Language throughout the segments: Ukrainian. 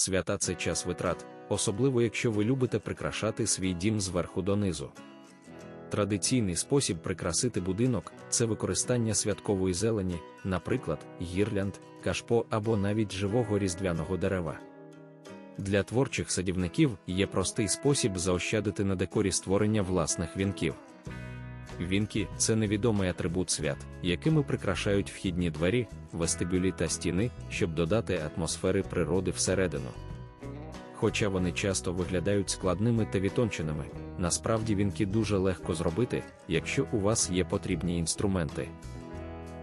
Свята це час витрат, особливо якщо ви любите прикрашати свій дім зверху донизу. Традиційний спосіб прикрасити будинок це використання святкової зелені, наприклад, гірлянд, кашпо або навіть живого різдвяного дерева. Для творчих садівників є простий спосіб заощадити на декорі створення власних вінків. Вінки це невідомий атрибут свят, якими прикрашають вхідні двері, вестибюлі та стіни, щоб додати атмосфери природи всередину. Хоча вони часто виглядають складними та відтонченими, насправді вінки дуже легко зробити, якщо у вас є потрібні інструменти.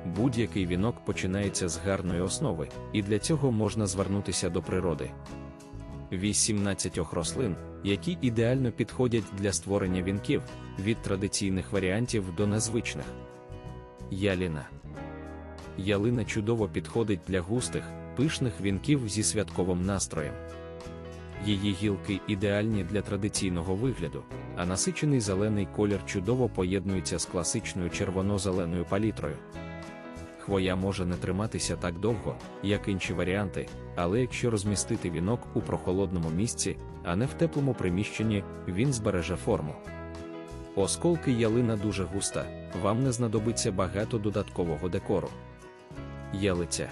Будь-який вінок починається з гарної основи, і для цього можна звернутися до природи. 18 рослин, які ідеально підходять для створення вінків, від традиційних варіантів до незвичних. Яліна. Ялина чудово підходить для густих, пишних вінків зі святковим настроєм. Її гілки ідеальні для традиційного вигляду, а насичений зелений колір чудово поєднується з класичною червоно-зеленою палітрою. Хвоя може не триматися так довго, як інші варіанти, але якщо розмістити вінок у прохолодному місці, а не в теплому приміщенні, він збереже форму. Осколки ялина дуже густа, вам не знадобиться багато додаткового декору. Ялиця.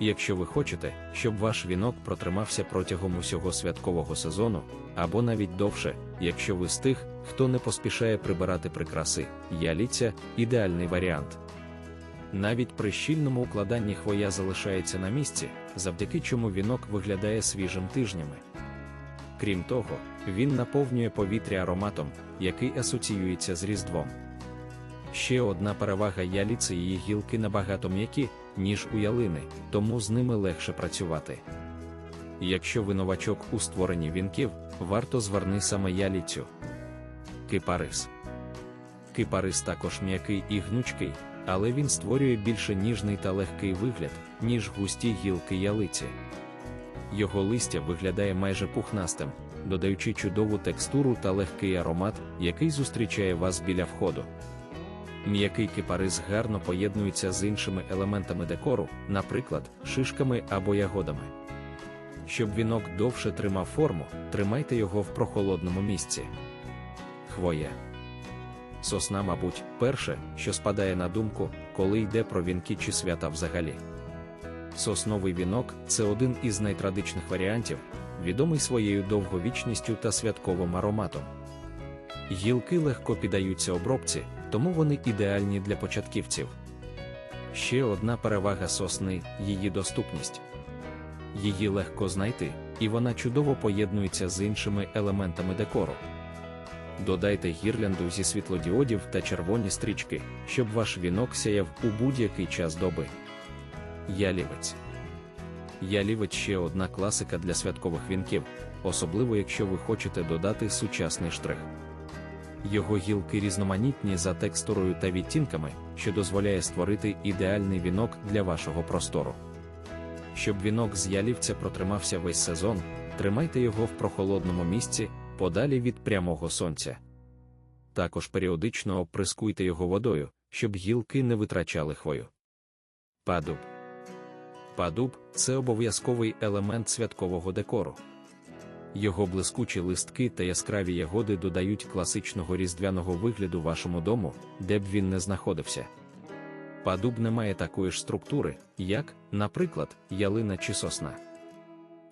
Якщо ви хочете, щоб ваш вінок протримався протягом усього святкового сезону, або навіть довше, якщо ви з тих, хто не поспішає прибирати прикраси, яліця ідеальний варіант. Навіть при щільному укладанні хвоя залишається на місці, завдяки чому вінок виглядає свіжим тижнями. Крім того, він наповнює повітря ароматом, який асоціюється з Різдвом. Ще одна перевага яліці її гілки набагато м'які, ніж у ялини, тому з ними легше працювати. Якщо ви новачок у створенні вінків, варто зверни саме яліцю. Кипарис. Кипарис також м'який і гнучкий, але він створює більше ніжний та легкий вигляд, ніж густі гілки ялиці. Його листя виглядає майже пухнастим, додаючи чудову текстуру та легкий аромат, який зустрічає вас біля входу. М'який кипарис гарно поєднується з іншими елементами декору, наприклад, шишками або ягодами. Щоб вінок довше тримав форму, тримайте його в прохолодному місці. Хвоя. Сосна, мабуть, перше, що спадає на думку, коли йде про вінки чи свята взагалі. Сосновий вінок це один із найтрадичних варіантів, відомий своєю довговічністю та святковим ароматом. Гілки легко піддаються обробці, тому вони ідеальні для початківців. Ще одна перевага сосни її доступність. Її легко знайти, і вона чудово поєднується з іншими елементами декору. Додайте гірлянду зі світлодіодів та червоні стрічки, щоб ваш вінок сяяв у будь-який час доби. Ялівець. Ялівець ще одна класика для святкових вінків, особливо якщо ви хочете додати сучасний штрих. Його гілки різноманітні за текстурою та відтінками, що дозволяє створити ідеальний вінок для вашого простору. Щоб вінок з ялівця протримався весь сезон, тримайте його в прохолодному місці, подалі від прямого сонця. Також періодично оприскуйте його водою, щоб гілки не витрачали хвою. Падуб. Падуб це обов'язковий елемент святкового декору. Його блискучі листки та яскраві ягоди додають класичного різдвяного вигляду вашому дому, де б він не знаходився. Падуб не має такої ж структури, як, наприклад, ялина чи сосна.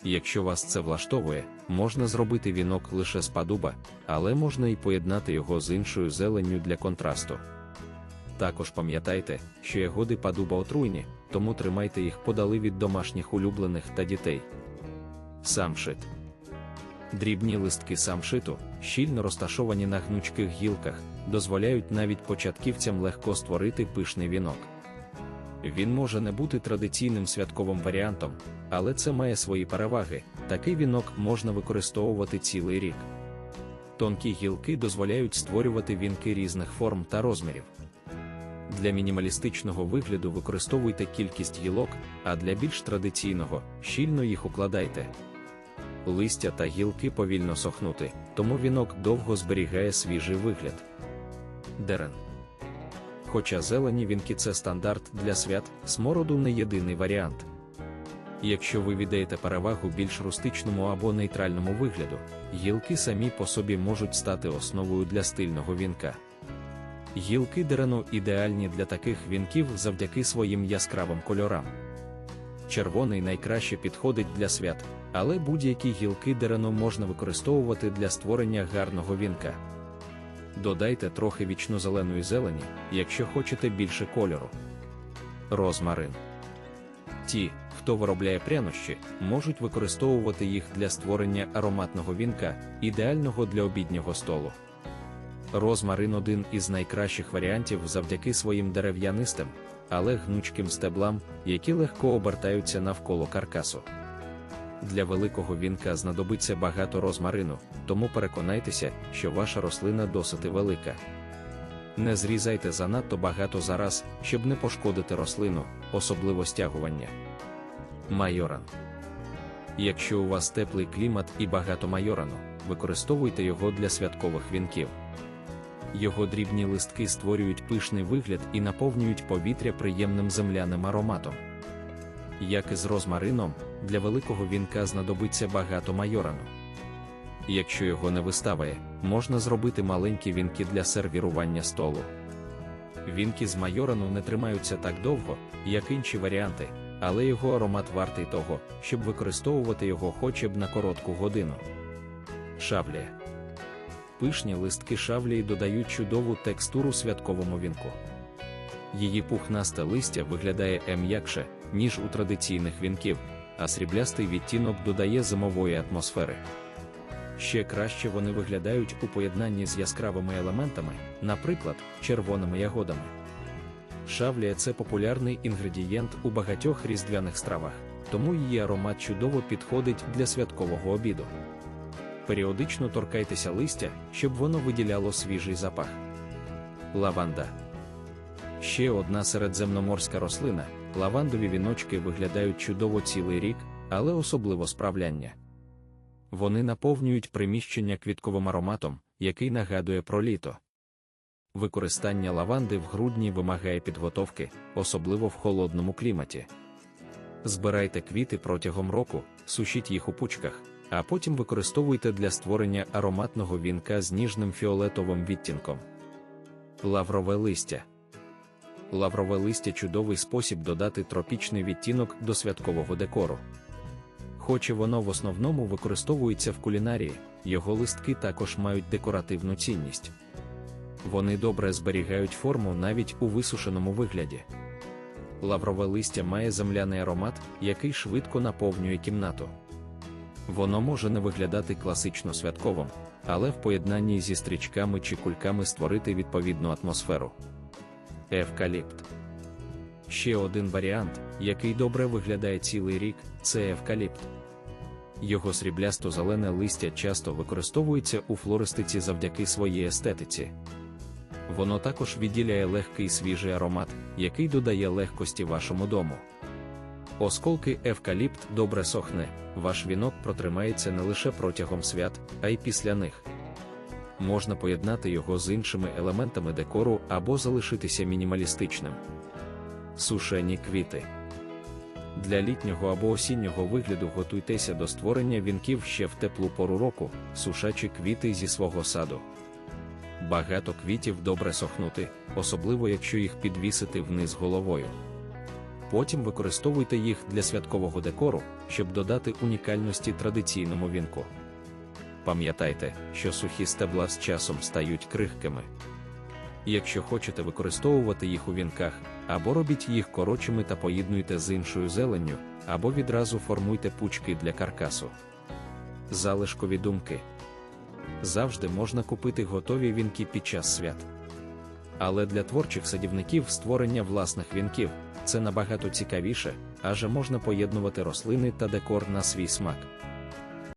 Якщо вас це влаштовує, можна зробити вінок лише з падуба, але можна і поєднати його з іншою зеленню для контрасту. Також пам'ятайте, що ягоди падуба отруйні, тому тримайте їх подали від домашніх улюблених та дітей. Самшит. Дрібні листки самшиту, щільно розташовані на гнучких гілках, дозволяють навіть початківцям легко створити пишний вінок. Він може не бути традиційним святковим варіантом, але це має свої переваги. Такий вінок можна використовувати цілий рік. Тонкі гілки дозволяють створювати вінки різних форм та розмірів. Для мінімалістичного вигляду використовуйте кількість гілок, а для більш традиційного щільно їх укладайте. Листя та гілки повільно сохнути, тому вінок довго зберігає свіжий вигляд. Дерен. Хоча зелені вінки це стандарт для свят, смороду не єдиний варіант. Якщо ви віддаєте перевагу більш рустичному або нейтральному вигляду, гілки самі по собі можуть стати основою для стильного вінка. Гілки дерену ідеальні для таких вінків завдяки своїм яскравим кольорам. Червоний найкраще підходить для свят, але будь-які гілки дерену можна використовувати для створення гарного вінка. Додайте трохи вічно-зеленої зелені, якщо хочете більше кольору. Розмарин. Ті, хто виробляє прянощі, можуть використовувати їх для створення ароматного вінка, ідеального для обіднього столу. Розмарин один із найкращих варіантів завдяки своїм дерев'янистим, але гнучким стеблам, які легко обертаються навколо каркасу. Для великого вінка знадобиться багато розмарину, тому переконайтеся, що ваша рослина досить велика. Не зрізайте занадто багато зараз, щоб не пошкодити рослину, особливо стягування. Майоран. Якщо у вас теплий клімат і багато майорану, використовуйте його для святкових вінків. Його дрібні листки створюють пишний вигляд і наповнюють повітря приємним земляним ароматом. Як і з розмарином, для великого вінка знадобиться багато майорану. Якщо його не виставає, можна зробити маленькі вінки для сервірування столу. Вінки з майорану не тримаються так довго, як інші варіанти, але його аромат вартий того, щоб використовувати його хоча б на коротку годину. Шавлія. Пишні листки шавлії додають чудову текстуру святковому вінку. Її пухнасте листя виглядає м'якше, ніж у традиційних вінків, а сріблястий відтінок додає зимової атмосфери. Ще краще вони виглядають у поєднанні з яскравими елементами, наприклад, червоними ягодами. Шавлія це популярний інгредієнт у багатьох різдвяних стравах, тому її аромат чудово підходить для святкового обіду. Періодично торкайтеся листя, щоб воно виділяло свіжий запах. Лаванда. Ще одна середземноморська рослина. Лавандові віночки виглядають чудово цілий рік, але особливо справляння. Вони наповнюють приміщення квітковим ароматом, який нагадує про літо. Використання лаванди в грудні вимагає підготовки, особливо в холодному кліматі. Збирайте квіти протягом року, сушіть їх у пучках, а потім використовуйте для створення ароматного вінка з ніжним фіолетовим відтінком. Лаврове листя. Лаврове листя чудовий спосіб додати тропічний відтінок до святкового декору. Хоч і воно в основному використовується в кулінарії, його листки також мають декоративну цінність. Вони добре зберігають форму навіть у висушеному вигляді. Лаврове листя має земляний аромат, який швидко наповнює кімнату. Воно може не виглядати класично святковим, але в поєднанні зі стрічками чи кульками створити відповідну атмосферу. Евкаліпт. Ще один варіант, який добре виглядає цілий рік, це евкаліпт. Його сріблясто-зелене листя часто використовується у флористиці завдяки своїй естетиці. Воно також відділяє легкий свіжий аромат, який додає легкості вашому дому. Осколки евкаліпт добре сохне, ваш вінок протримається не лише протягом свят, а й після них. Можна поєднати його з іншими елементами декору або залишитися мінімалістичним. Сушені квіти. Для літнього або осіннього вигляду готуйтеся до створення вінків ще в теплу пору року, сушачі квіти зі свого саду. Багато квітів добре сохнути, особливо якщо їх підвісити вниз головою. Потім використовуйте їх для святкового декору, щоб додати унікальності традиційному вінку. Пам'ятайте, що сухі стебла з часом стають крихкими. Якщо хочете використовувати їх у вінках, або робіть їх коротшими та поєднуйте з іншою зеленню, або відразу формуйте пучки для каркасу. Залишкові думки завжди можна купити готові вінки під час свят. Але для творчих садівників створення власних вінків це набагато цікавіше, адже можна поєднувати рослини та декор на свій смак.